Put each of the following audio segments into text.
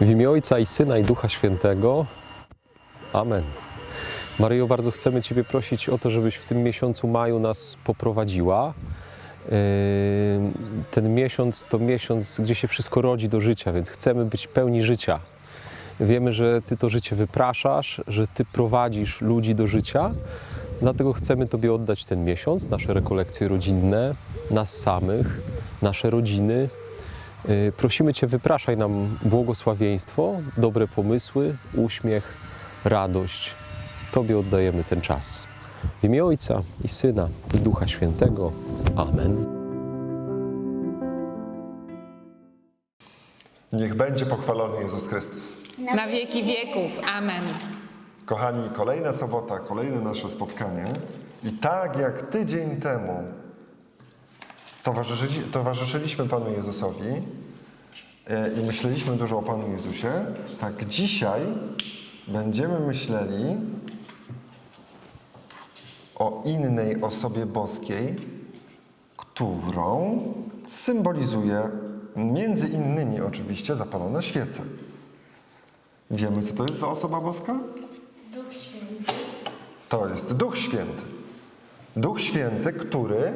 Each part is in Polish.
W imię Ojca i Syna i Ducha Świętego. Amen. Maryjo, bardzo chcemy Ciebie prosić o to, żebyś w tym miesiącu maju nas poprowadziła. Yy, Ten miesiąc to miesiąc, gdzie się wszystko rodzi do życia, więc chcemy być pełni życia. Wiemy, że Ty to życie wypraszasz, że Ty prowadzisz ludzi do życia, dlatego chcemy Tobie oddać ten miesiąc, nasze rekolekcje rodzinne, nas samych, nasze rodziny. Yy, Prosimy Cię, wypraszaj nam błogosławieństwo, dobre pomysły, uśmiech, radość. Tobie oddajemy ten czas. W imię Ojca i Syna i Ducha Świętego. Amen. Niech będzie pochwalony Jezus Chrystus. Na wieki wieków. Amen. Kochani, kolejna sobota, kolejne nasze spotkanie. I tak jak tydzień temu towarzyszyli, towarzyszyliśmy Panu Jezusowi e, i myśleliśmy dużo o Panu Jezusie, tak dzisiaj będziemy myśleli o innej osobie boskiej, którą symbolizuje między innymi oczywiście zapalone świece. Wiemy, co to jest za osoba boska? Duch Święty. To jest Duch Święty. Duch Święty, który,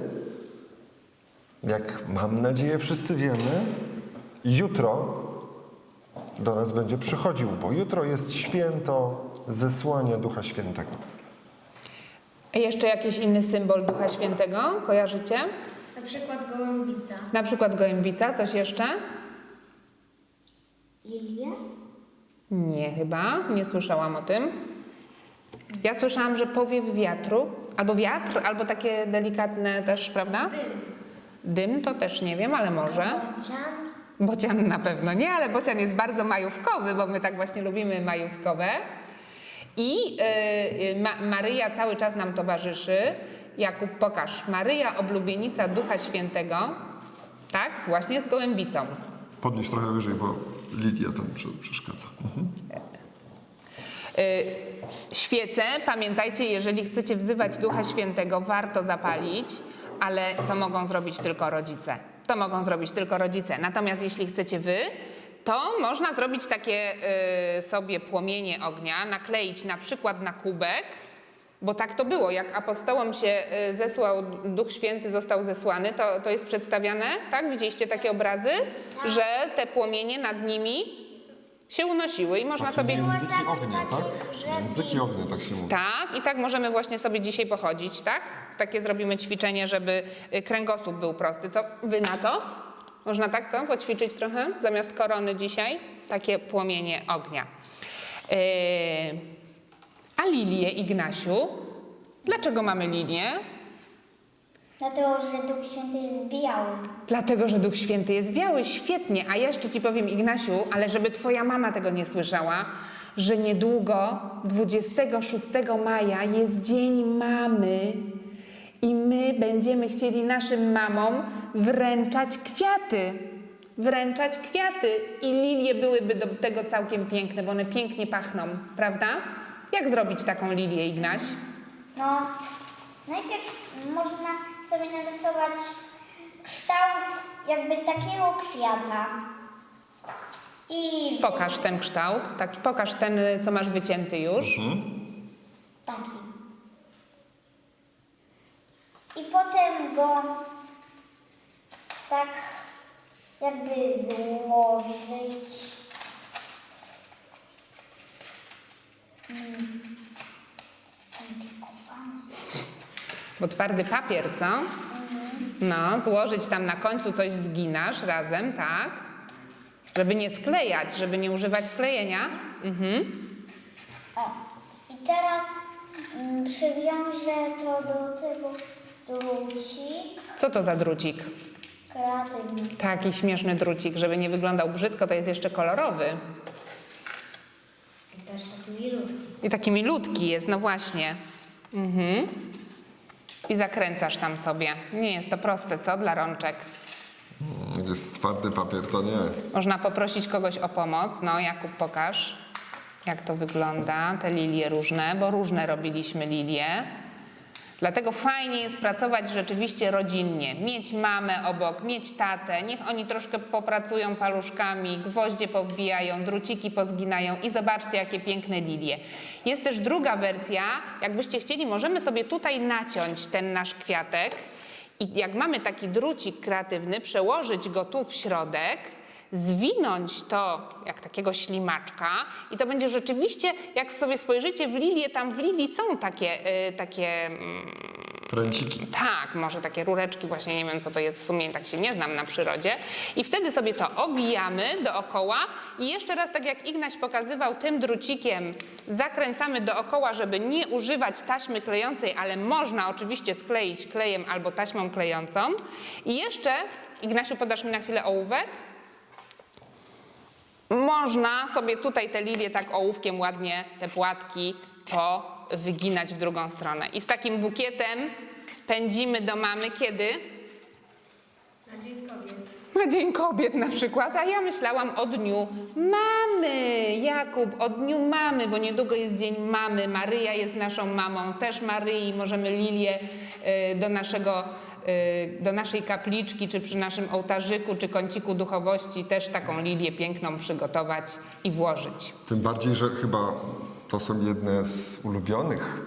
jak mam nadzieję wszyscy wiemy, jutro do nas będzie przychodził, bo jutro jest święto zesłania Ducha Świętego. A jeszcze jakiś inny symbol Ducha Świętego? Kojarzycie? Na przykład gołębica. Na przykład gołębica, coś jeszcze? Lilia? Nie chyba, nie słyszałam o tym. Ja słyszałam, że powiew wiatru, albo wiatr, albo takie delikatne też, prawda? Dym. Dym to też nie wiem, ale może. Bocian? Bocian na pewno nie, ale bocian jest bardzo majówkowy, bo my tak właśnie lubimy majówkowe. I y, y, Ma Maryja cały czas nam towarzyszy. Jakub, pokaż. Maryja, oblubienica Ducha Świętego. Tak, właśnie z gołębicą. Podnieś trochę wyżej, bo Lidia tam przeszkadza. Y, Świece, pamiętajcie, jeżeli chcecie wzywać Ducha Świętego, warto zapalić, ale to mogą zrobić tylko rodzice. To mogą zrobić tylko rodzice. Natomiast jeśli chcecie wy, to można zrobić takie y, sobie płomienie ognia, nakleić na przykład na kubek, bo tak to było, jak apostołom się y, zesłał, Duch Święty został zesłany, to, to jest przedstawiane, tak? Widzieliście takie obrazy, że te płomienie nad nimi się unosiły i można sobie... Języki tak, ognia, tak? grzebki. Języki ognia, tak się mówi. Tak, i tak możemy właśnie sobie dzisiaj pochodzić, tak? Takie zrobimy ćwiczenie, żeby y, kręgosłup był prosty. Co wy na to? Można tak to poćwiczyć trochę? Zamiast korony dzisiaj? Takie płomienie ognia. Yy, a lilię, Ignasiu? Dlaczego mamy lilię? Dlatego, że Duch Święty jest biały. Dlatego, że Duch Święty jest biały, świetnie. A jeszcze ci powiem, Ignasiu, ale żeby twoja mama tego nie słyszała, że niedługo, 26 maja, jest Dzień Mamy i my będziemy chcieli naszym mamom wręczać kwiaty. Wręczać kwiaty. I lilie byłyby do tego całkiem piękne, bo one pięknie pachną, prawda? Jak zrobić taką lilię, Ignaś? No, najpierw można sobie narysować kształt jakby takiego kwiata. I Pokaż ten kształt, taki, pokaż ten, co masz wycięty już. taki. I potem go tak jakby złożyć. Mm, Bo twardy papier, co? No, złożyć tam na końcu coś zginasz razem, tak? Żeby nie sklejać, żeby nie używać klejenia. Mhm. O, i teraz mm, przywiążę to do tego drucik Co to za drucik? kreatywny. Taki śmieszny drucik, żeby nie wyglądał brzydko, to jest jeszcze kolorowy. I też taki milutki. I taki milutki jest, no właśnie. Mhm. I zakręcasz tam sobie. Nie jest to proste, co? Dla rączek. Jak jest twardy papier, to nie. Można poprosić kogoś o pomoc. No, Jakub, pokaż, jak to wygląda, te lilie różne, bo różne robiliśmy lilie. Dlatego fajnie jest pracować rzeczywiście rodzinnie. Mieć mamę obok, mieć tatę, niech oni troszkę popracują paluszkami, gwoździe powbijają, druciki pozginają i zobaczcie, jakie piękne lilie. Jest też druga wersja, jakbyście chcieli, możemy sobie tutaj naciąć ten nasz kwiatek i jak mamy taki drucik kreatywny, przełożyć go tu w środek, zwinąć to jak takiego ślimaczka i to będzie rzeczywiście, jak sobie spojrzycie w lilię, tam w lilii są takie, y, takie mm, Pręciki. tak, może takie rureczki, właśnie nie wiem co to jest, w sumie tak się nie znam na przyrodzie. I wtedy sobie to owijamy dookoła i jeszcze raz, tak jak Ignaś pokazywał, tym drucikiem zakręcamy dookoła, żeby nie używać taśmy klejącej, ale można oczywiście skleić klejem albo taśmą klejącą. I jeszcze, Ignasiu, podasz mi na chwilę ołówek? Można sobie tutaj te lilie tak ołówkiem ładnie, te płatki powyginać w drugą stronę. I z takim bukietem pędzimy do mamy kiedy? Na Dzień Kobiet. Na Dzień Kobiet na przykład, a ja myślałam o Dniu Mamy. Jakub, o Dniu Mamy, bo niedługo jest Dzień Mamy. Maryja jest naszą mamą, też Maryi. Możemy lilię do, naszego, y, do naszej kapliczki, czy przy naszym ołtarzyku, czy kąciku duchowości też taką lilię piękną przygotować i włożyć. Tym bardziej, że chyba to są jedne z ulubionych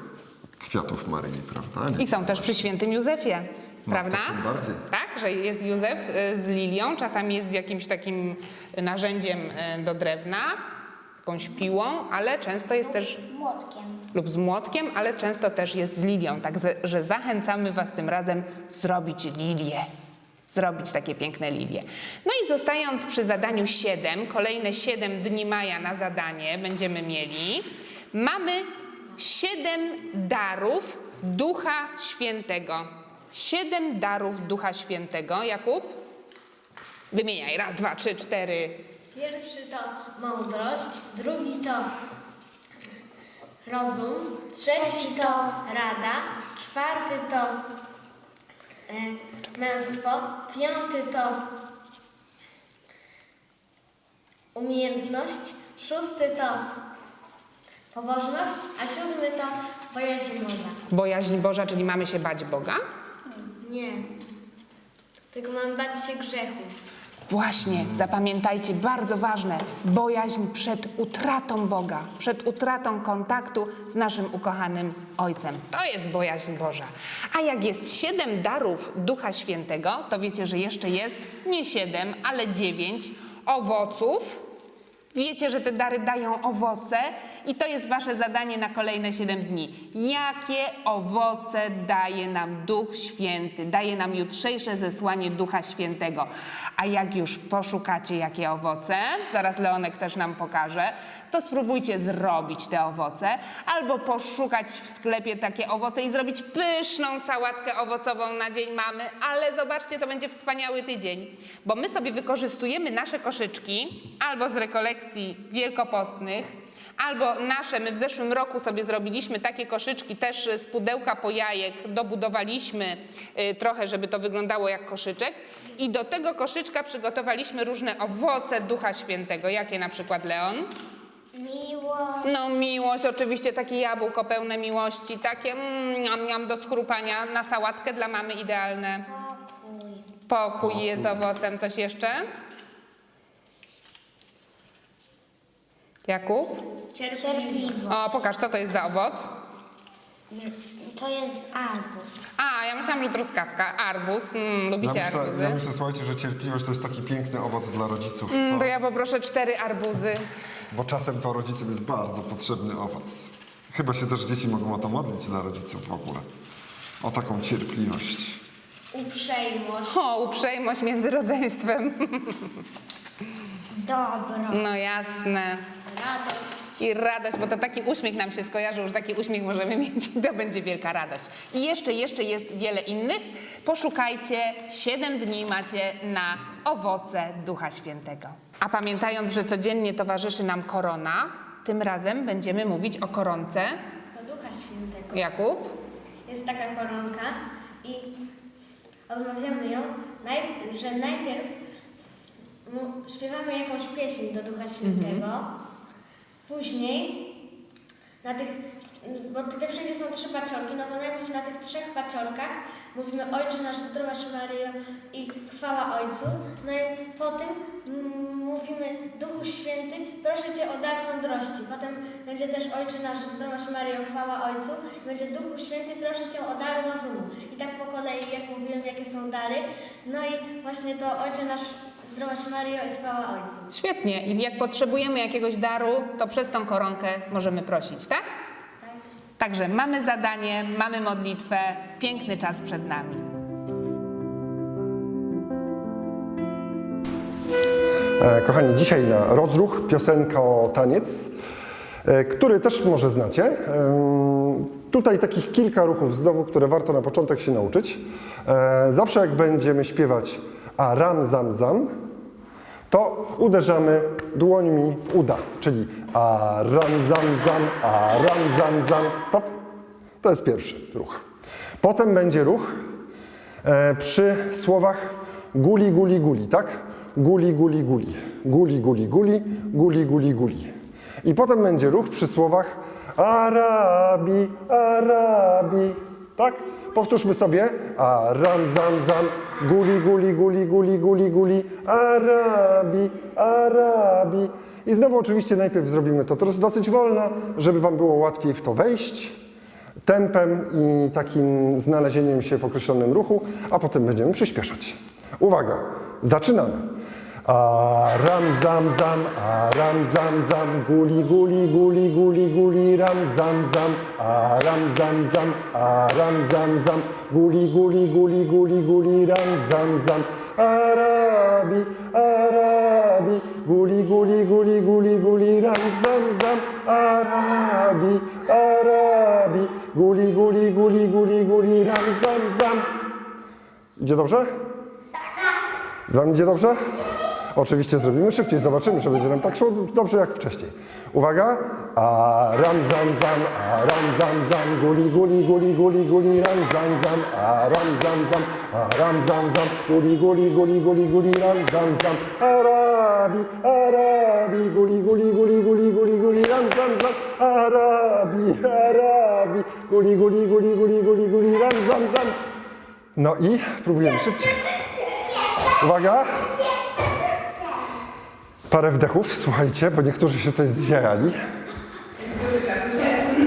kwiatów Maryi, prawda? I są też przy świętym Józefie, No, prawda? tym bardziej. Tak, że jest Józef y, z lilią, czasami jest z jakimś takim narzędziem y, do drewna, jakąś piłą, ale często jest też Młotkiem. Lub z młotkiem, ale często też jest z lilią. Także że zachęcamy Was tym razem zrobić lilię. Zrobić takie piękne lilie. No i zostając przy zadaniu 7, kolejne 7 dni maja na zadanie będziemy mieli. Mamy 7 darów Ducha Świętego. 7 darów Ducha Świętego. Jakub? Wymieniaj. Raz, dwa, trzy, cztery. Pierwszy to mądrość, drugi to rozum, trzeci to rada, czwarty to e, męstwo, piąty to umiejętność, szósty to pobożność, a siódmy to bojaźń Boga. Bojaźń Boża, czyli mamy się bać Boga? Nie, tylko mam bać się grzechu. Właśnie, zapamiętajcie, bardzo ważne, bojaźń przed utratą Boga, przed utratą kontaktu z naszym ukochanym Ojcem. To jest bojaźń Boża. A jak jest siedem darów Ducha Świętego, to wiecie, że jeszcze jest nie siedem, ale dziewięć owoców. Wiecie, że te dary dają owoce i to jest wasze zadanie na kolejne 7 dni. Jakie owoce daje nam Duch Święty? Daje nam jutrzejsze zesłanie Ducha Świętego. A jak już poszukacie, jakie owoce, zaraz Leonek też nam pokaże, to spróbujcie zrobić te owoce albo poszukać w sklepie takie owoce i zrobić pyszną sałatkę owocową na Dzień Mamy, ale zobaczcie, to będzie wspaniały tydzień, bo my sobie wykorzystujemy nasze koszyczki albo z rekolekcji wielkopostnych, albo nasze, my w zeszłym roku sobie zrobiliśmy takie koszyczki też z pudełka po jajek, dobudowaliśmy y, trochę, żeby to wyglądało jak koszyczek i do tego koszyczka przygotowaliśmy różne owoce Ducha Świętego. Jakie na przykład, Leon? Miło. No miłość, oczywiście takie jabłko pełne miłości, takie mm, niam do schrupania na sałatkę dla mamy idealne. Pokój. Pokój jest owocem. Coś jeszcze? Jakub? Cierpliwość. O, pokaż, co to jest za owoc? To jest arbuz. A, ja myślałam, że truskawka. Arbuz. Mm, Ja lubicie myślę, arbuzy? ja myślę, słuchajcie, że cierpliwość to jest taki piękny owoc dla rodziców, Mm, co? to ja poproszę cztery arbuzy. bo czasem to rodzicom jest bardzo potrzebny owoc. Chyba się też dzieci mogą o to modlić dla rodziców w ogóle. O taką cierpliwość. Uprzejmość, O, uprzejmość między rodzeństwem. Dobro. No jasne. Radość, I radość, bo to taki uśmiech nam się skojarzył, że taki uśmiech możemy mieć i to będzie wielka radość. I jeszcze, jeszcze jest wiele innych. Poszukajcie, siedem dni macie na owoce Ducha Świętego. A pamiętając, że codziennie towarzyszy nam korona, tym razem będziemy mówić o koronce. do Ducha Świętego. Jakub? Jest taka koronka i odmawiamy ją, naj, że najpierw mu- śpiewamy jakąś pieśń do Ducha Świętego, później na tych bo tutaj wszędzie są trzy paczolki, no to najpierw na tych trzech paczolkach mówimy Ojcze nasz, zdrowaś Maryjo i chwała Ojcu. No i potem mm, mówimy Duchu Święty, proszę Cię o dar mądrości. Potem będzie też Ojcze nasz, zdrowaś Maryjo, chwała Ojcu. Będzie Duchu Święty, proszę Cię o dar rozumu. I tak po kolei, jak mówiłem, jakie są dary. No i właśnie to Ojcze nasz, zdrowaś Maryjo i chwała Ojcu. Świetnie. I jak potrzebujemy jakiegoś daru, to przez tą koronkę możemy prosić, tak? Także mamy zadanie, mamy modlitwę, piękny czas przed nami. E, Kochani, dzisiaj na rozruch piosenka o taniec, e, który też może znacie. E, Tutaj takich kilka ruchów znowu, które warto na początek się nauczyć. Zawsze jak będziemy śpiewać a ram zam zam, to uderzamy dłońmi w uda, czyli a ram zam zam, a ram zam zam. Stop. To jest pierwszy ruch. Potem będzie ruch e, przy słowach guli, guli, guli, tak? Guli, guli, guli. Guli, guli, guli, guli, guli, guli. I potem będzie ruch przy słowach Arabi, Arabi, tak? Powtórzmy sobie. Aram, zam, zam, guli, guli, guli, guli, guli, guli, Arabi, Arabi. I znowu oczywiście najpierw zrobimy to też dosyć wolno, żeby Wam było łatwiej w to wejść tempem i takim znalezieniem się w określonym ruchu, a potem będziemy przyspieszać. Uwaga, zaczynamy. A ram zam zam, a ram zam zam, guli guli guli guli guli, ram zam zam, a ram zam zam, a ram zam zam, guli guli guli guli guli, ram zam zam. Arabi, Arabi, guli guli guli guli guli, ram zam zam, Arabi, Arabi, guli guli guli guli guli, ram zam zam. Idzie dobrze? Wam idzie dobrze? Oczywiście zrobimy szybciej, zobaczymy, że będzie nam tak szło dobrze jak wcześniej. Uwaga! A ram zam zam, a ram zam zam, guli guli guli guli guli, ram zam zam, a ram zam zam, a ram zam zam, guli guli guli guli guli, ram zam zam, Arabi, Arabi, guli guli guli guli guli guli, ram zam zam, Arabi, Arabi, guli guli guli guli guli guli, ram zam zam. No i próbujemy szybciej. Uwaga! Parę wdechów, słuchajcie, bo niektórzy się tutaj zziajali.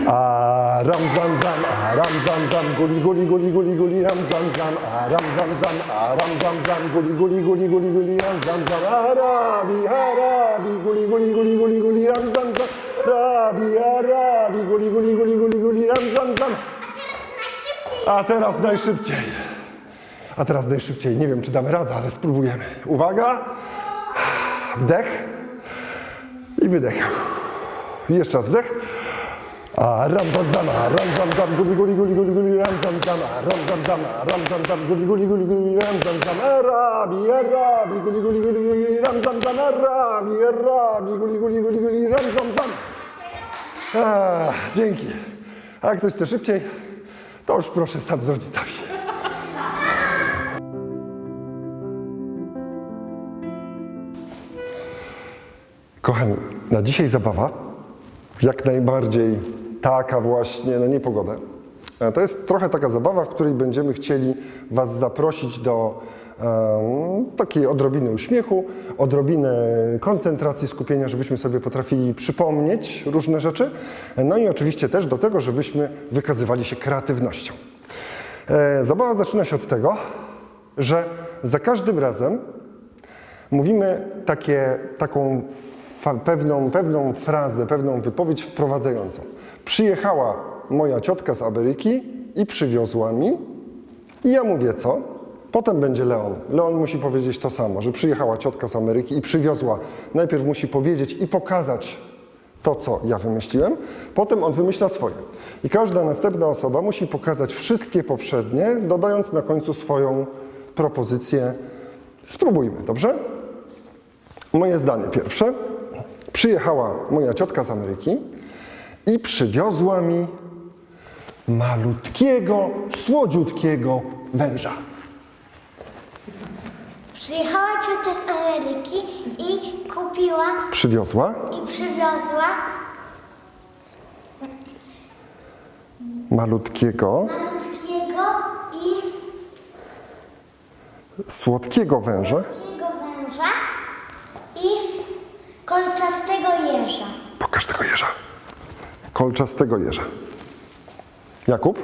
A ram zam zam, a ram zam zam, guli guli guli guli guli, ram zam zam, a ram zam zam, a ram zam zam, guli guli guli guli guli, ram zam zam, arabi, arabi, guli guli guli guli guli, ram zam zam, arabi, arabi, guli guli guli guli guli, ram zam zam. A teraz najszybciej. A teraz najszybciej. Nie wiem, czy damy radę, ale spróbujemy. Uwaga. Wdech. I wydech. I jeszcze raz wdech. A ram zam zam, a ram zam zam, guli guli guli guli guli, ram zam zam, a ram zam zam, a ram zam zam, guli guli guli guli, ram zam zam, arabi, arabi, guli guli guli guli, ram zam zam, arabi, arabi, guli guli guli guli, ram zam zam. Dzięki. A jak ktoś chce szybciej, to już proszę sam z rodzicami. Kochani, na dzisiaj zabawa, jak najbardziej taka właśnie, no nie pogodę. E, To jest trochę taka zabawa, w której będziemy chcieli Was zaprosić do em, takiej odrobiny uśmiechu, odrobinę koncentracji, skupienia, żebyśmy sobie potrafili przypomnieć różne rzeczy. E, No i oczywiście też do tego, żebyśmy wykazywali się kreatywnością. E, Zabawa zaczyna się od tego, że za każdym razem mówimy takie, taką pewną, pewną frazę, pewną wypowiedź wprowadzającą. Przyjechała moja ciotka z Ameryki i przywiozła mi. I ja mówię co? Potem będzie Leon. Leon musi powiedzieć to samo, że przyjechała ciotka z Ameryki i przywiozła. Najpierw musi powiedzieć i pokazać to, co ja wymyśliłem, potem on wymyśla swoje. I każda następna osoba musi pokazać wszystkie poprzednie, dodając na końcu swoją propozycję. Spróbujmy, dobrze? Moje zdanie pierwsze. Przyjechała moja ciotka z Ameryki i przywiozła mi malutkiego, słodziutkiego węża. Przyjechała ciocia z Ameryki i kupiła Przywiozła i przywiozła malutkiego, malutkiego i słodkiego węża. wielkiego węża i kolczastego jeża. Pokaż tego jeża. Kolczastego jeża. Jakub?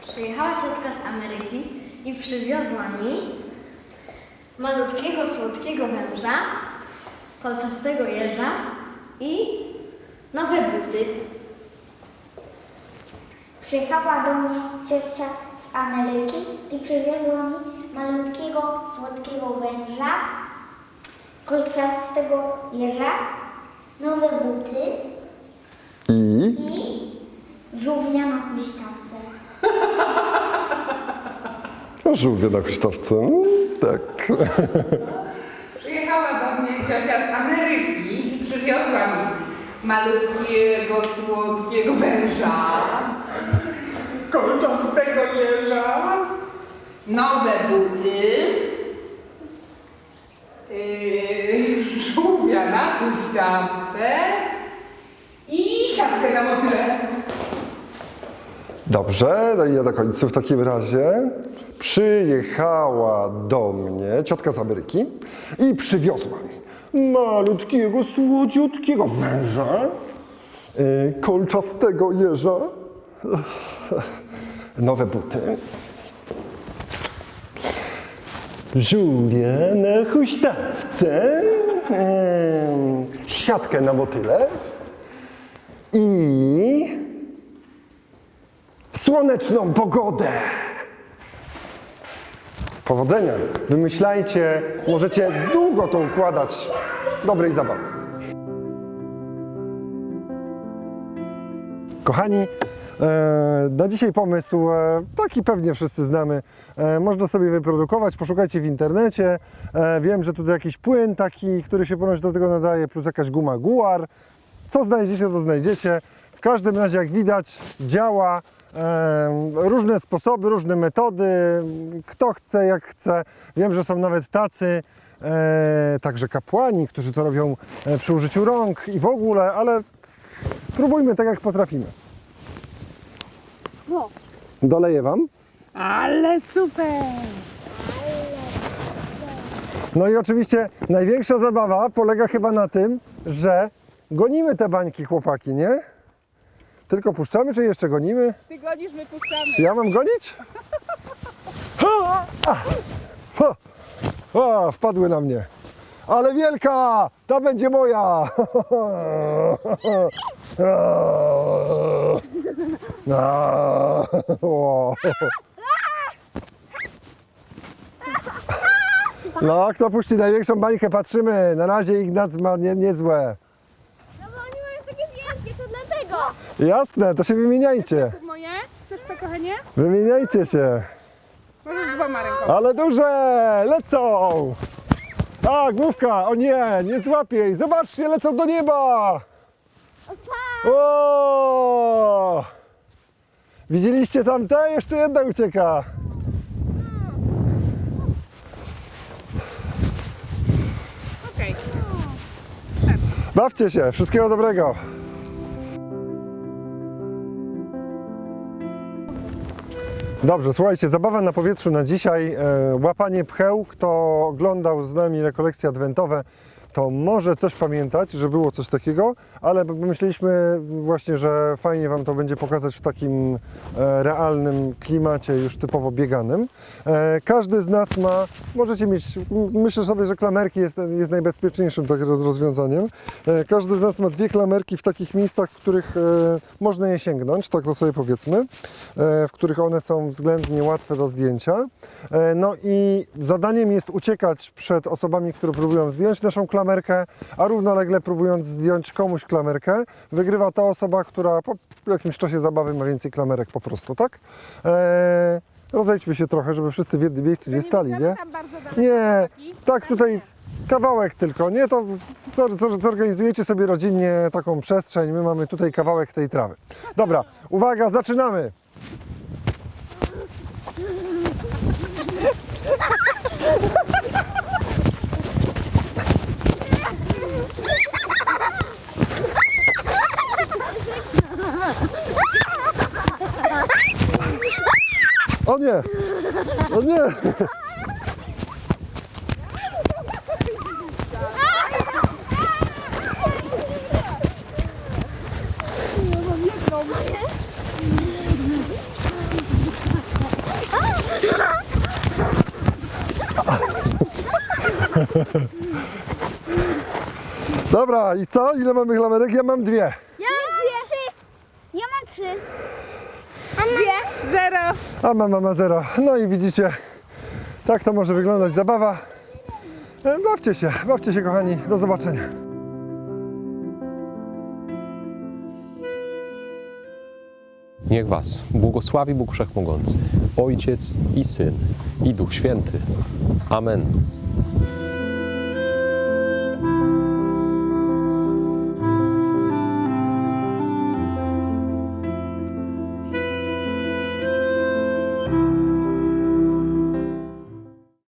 Przyjechała ciotka z Ameryki i przywiozła mi malutkiego, słodkiego węża, kolczastego jeża i nowe buty. Przyjechała do mnie ciocia z Ameryki i przywiozła mi malutkiego, słodkiego węża, kolczastego jeża, nowe buty I i żółwia na huśtawce. żółwie na huśtawce. Mm, Tak. Przyjechała do mnie ciocia z Ameryki i przywiozła mi malutkiego, słodkiego węża, kolczastego jeża, nowe buty, yy, huśtawce i siatkę na motyle. Dobrze, no i ja do końca w takim razie. Przyjechała do mnie ciotka z Ameryki i przywiozła mi malutkiego, słodziutkiego węża, yy, kolczastego jeża, nowe buty, żółwie na huśtawce, siatkę na motyle i słoneczną pogodę. Powodzenia. Wymyślajcie, możecie długo to układać. Dobrej zabawy. Kochani, na dzisiaj pomysł, e, taki pewnie wszyscy znamy, e, można sobie wyprodukować, poszukajcie w internecie. E, wiem, że tutaj jakiś płyn taki, który się ponoć do tego nadaje, plus jakaś guma guar. Co znajdziecie, to znajdziecie. W każdym razie, jak widać, działa. E, różne sposoby, różne metody. Kto chce, jak chce. Wiem, że są nawet tacy, e, także kapłani, którzy to robią e, przy użyciu rąk i w ogóle, ale spróbujmy tak, jak potrafimy. Doleję Wam. Ale super! No i oczywiście największa zabawa polega chyba na tym, że gonimy te bańki, chłopaki, nie? Tylko puszczamy, czy jeszcze gonimy? Ty godzisz, my puszczamy. Ja mam gonić? Ha! A! Ha! A, wpadły na mnie. Ale wielka! Ta będzie moja! A! O! No, kto puści największą bańkę, patrzymy. Na razie Ignac ma nie, niezłe. No bo oni mają takie wielkie, to dlatego. Jasne, to się wymieniajcie. Moje? Chcesz to, kochanie? Wymieniajcie się. Możesz dwoma rękoma. Ale duże! Lecą! A, główka! O nie, nie złapię jej! Zobaczcie, lecą do nieba! O! Widzieliście tamte? Jeszcze jedna ucieka. Okej. Bawcie się, wszystkiego dobrego. Dobrze, słuchajcie, zabawa na powietrzu na dzisiaj, e, łapanie pcheł. Kto oglądał z nami rekolekcje adwentowe, to może też pamiętać, że było coś takiego, ale myśleliśmy właśnie, że fajnie Wam to będzie pokazać w takim e, realnym klimacie, już typowo bieganym. E, każdy z nas ma, możecie mieć, myślę sobie, że klamerki jest, jest najbezpieczniejszym takim roz- rozwiązaniem. E, każdy z nas ma dwie klamerki w takich miejscach, w których można je sięgnąć, tak to sobie powiedzmy, w których one są względnie łatwe do zdjęcia. No i zadaniem jest uciekać przed osobami, które próbują zdjąć naszą klamerkę, a równolegle próbując zdjąć komuś klamerkę, wygrywa ta osoba, która po jakimś czasie zabawy ma więcej klamerek po prostu, tak? E, rozejdźmy się trochę, żeby wszyscy w jednym miejscu nie stali, nie? Nie, tak tutaj kawałek tylko, nie? To zor- zor- zorganizujecie sobie rodzinnie taką przestrzeń, my mamy tutaj kawałek tej trawy. Dobra, uwaga, zaczynamy! O nie! O nie! Dobra, i co? Ile mamy klamerek? Ja mam dwie. Ja mam trzy. Ja mam trzy. A dwie? Zero. A mama ma zero. No i widzicie, tak to może wyglądać zabawa. E, Bawcie się, bawcie się kochani. Do zobaczenia. Niech Was błogosławi Bóg Wszechmogący, Ojciec i Syn i Duch Święty. Amen.